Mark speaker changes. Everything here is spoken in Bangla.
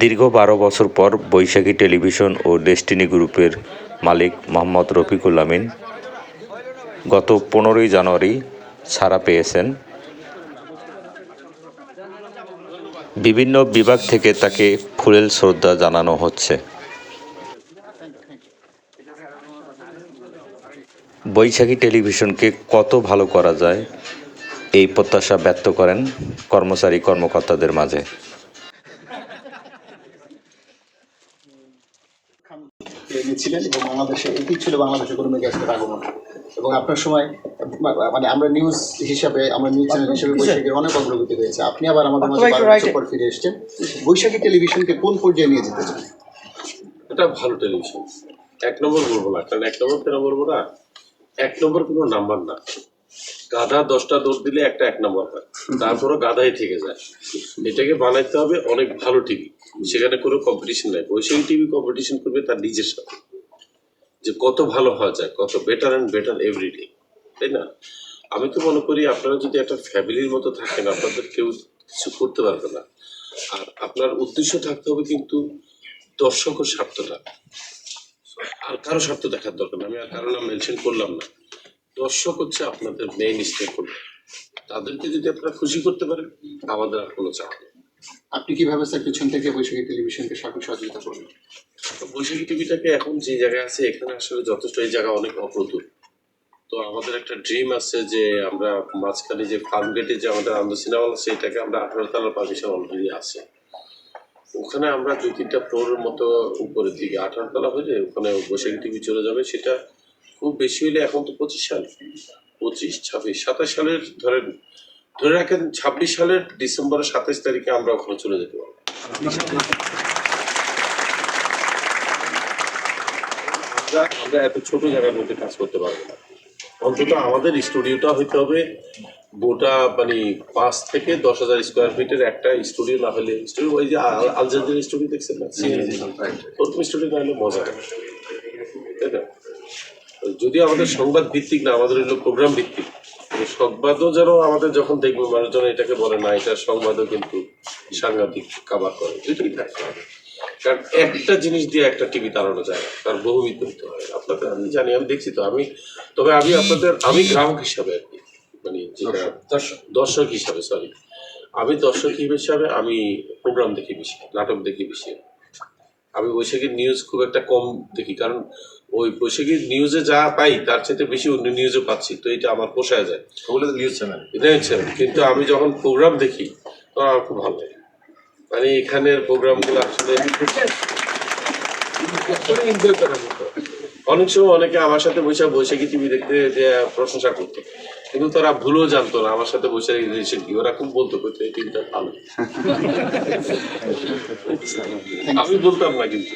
Speaker 1: দীর্ঘ বারো বছর পর বৈশাখী টেলিভিশন ও ডেস্টিনি গ্রুপের মালিক মোহাম্মদ রফিকুল আমিন গত পনেরোই জানুয়ারি ছাড়া পেয়েছেন। বিভিন্ন বিভাগ থেকে তাকে ফুলেল শ্রদ্ধা জানানো হচ্ছে। বৈশাখী টেলিভিশনকে কত ভালো করা যায় এই প্রত্যাশা ব্যক্ত করেন কর্মচারী কর্মকর্তাদের মাঝে।
Speaker 2: এনেছিলেন এবং বাংলাদেশে এটি ছিল বাংলাদেশে কোনো গ্যাসের আগমন এবং আপনার সময় মানে আমরা নিউজ হিসাবে আমরা নিউজ চ্যানেল হিসেবে বৈশাখের অনেক অগ্রগতি হয়েছে আপনি আবার আমাদের মাঝে বারো বছর পর ফিরে এসছেন। বৈশাখী টেলিভিশনকে কোন পর্যায়ে নিয়ে যেতে চান?
Speaker 3: এটা ভালো টেলিভিশন এক নম্বর বলব না কারণ এক নম্বর কেন বলব না? এক নম্বর কোনো নাম্বার না। গাধা দশটা দৌড় দিলে একটা এক নম্বর হয়। তারপরও গাধাই থেকে যায়। এটাকে বানাইতে হবে অনেক ভালো টিভি সেখানে কোনো কম্পিটিশন নাই। বৈশাখী টিভি কম্পিটিশন করবে তার নিজের সাথে। যে কত ভালো হওয়া যায়, কত বেটার অ্যান্ড বেটার এভরিডে তাই না? আমি তো মনে করি আপনারা যদি একটা ফ্যামিলির মতো থাকেন, আপনাদের কেউ কিছু করতে পারবে না। আর আপনার উদ্দেশ্য থাকতে হবে কিন্তু দর্শকের স্বার্থটা। আর কারও স্বার্থ দেখার দরকার আমি আর কারও নাম মেনশন করলাম না। দর্শক হচ্ছে আপনাদের মেইন স্টেক হোল্ডার তাদেরকে যদি আপনারা খুশি করতে পারেন আমাদের আর কোনো চাপ নেই।
Speaker 2: আপনি কীভাবে স্যার পিছন থেকে বৈশাখী টেলিভিশনকে সার্বিক সহযোগিতা করবেন
Speaker 3: তো বৈশাখী টিভিটাকে এখন যে জায়গায় আছে এখানে আসলে যথেষ্ট এই জায়গা অনেক অপ্রতুল। তো আমাদের একটা ড্রিম আছে যে আমরা মাঝখানে যে ফার্ম গেটে যে আমাদের আনন্দ সিনেমা আছে এটাকে আমরা আঠারো তলার পারমিশন অলরেডি আছে। ওখানে আমরা দুই তিনটা ফ্লোরের মতো উপরের দিকে আঠারো তলা হলে ওখানে বৈশাখী টিভি চলে যাবে সেটা খুব বেশি হলে এখন তো পঁচিশ সাল। পঁচিশ ছাব্বিশ সাতাশ সালের ধরেন ধরে রাখেন ছাব্বিশ সালের ডিসেম্বরের সাতাশ তারিখে আমরা ওখানে চলে যেতে পারব। আমরা এত ছোট জায়গার মধ্যে কাজ করতে পারব না। অন্তত আমাদের স্টুডিওটা হইতে হবে গোটা মানে পাঁচ থেকে দশ হাজার স্কোয়ার ফিটের একটা স্টুডিও না হলে স্টুডিও ওই যে আল- আল স্টুডিও দেখছেন না? ওরকম স্টুডিও না হলে মজা তাই না? যদি আমাদের সংবাদ ভিত্তিক না আমাদের হলো প্রোগ্রাম ভিত্তিক। সংবাদও যেন আমাদের যখন দেখবে মানুষজন এটাকে বলে না এটা সংবাদও কিন্তু সাংঘাতিক কাবার করে। দুটোই থাকে কারণ একটা জিনিস দিয়ে একটা টিভি দাঁড়ানো যায় তার বহুবিধ হতে হয় আপনাদের আমি জানি আমি দেখছি তো আমি তবে আমি আপনাদের আমি গ্রাহক হিসাবে আর কি মানে যেটা দর্শক হিসাবে সরি আমি দর্শক হিসাবে আমি প্রোগ্রাম দেখি বেশি নাটক দেখি বেশি। আমি বৈশাখীর নিউজ খুব একটা কম দেখি কারণ ওই বৈশাখীর নিউজে যা পাই তার চাইতে বেশি অন্য নিউজে পাচ্ছি তো এটা আমার পোষায় যায়।
Speaker 4: ওগুলো তো নিউজ চ্যানেল
Speaker 3: নিউজ চ্যানেল কিন্তু আমি যখন প্রোগ্রাম দেখি তখন আমার খুব ভালো লাগে। মানে এখানের প্রোগ্রামগুলো আসলে করার মতো। অনেক সময় অনেকে আমার সাথে বসে কি টিভি দেখতে যে প্রশংসা করতো। কিন্তু তারা ভুলও জানতো না আমার সাথে বসে রয়েছে কি। ওরা খুব বলতো করতো এই ভালো। আমি বলতাম না কিন্তু।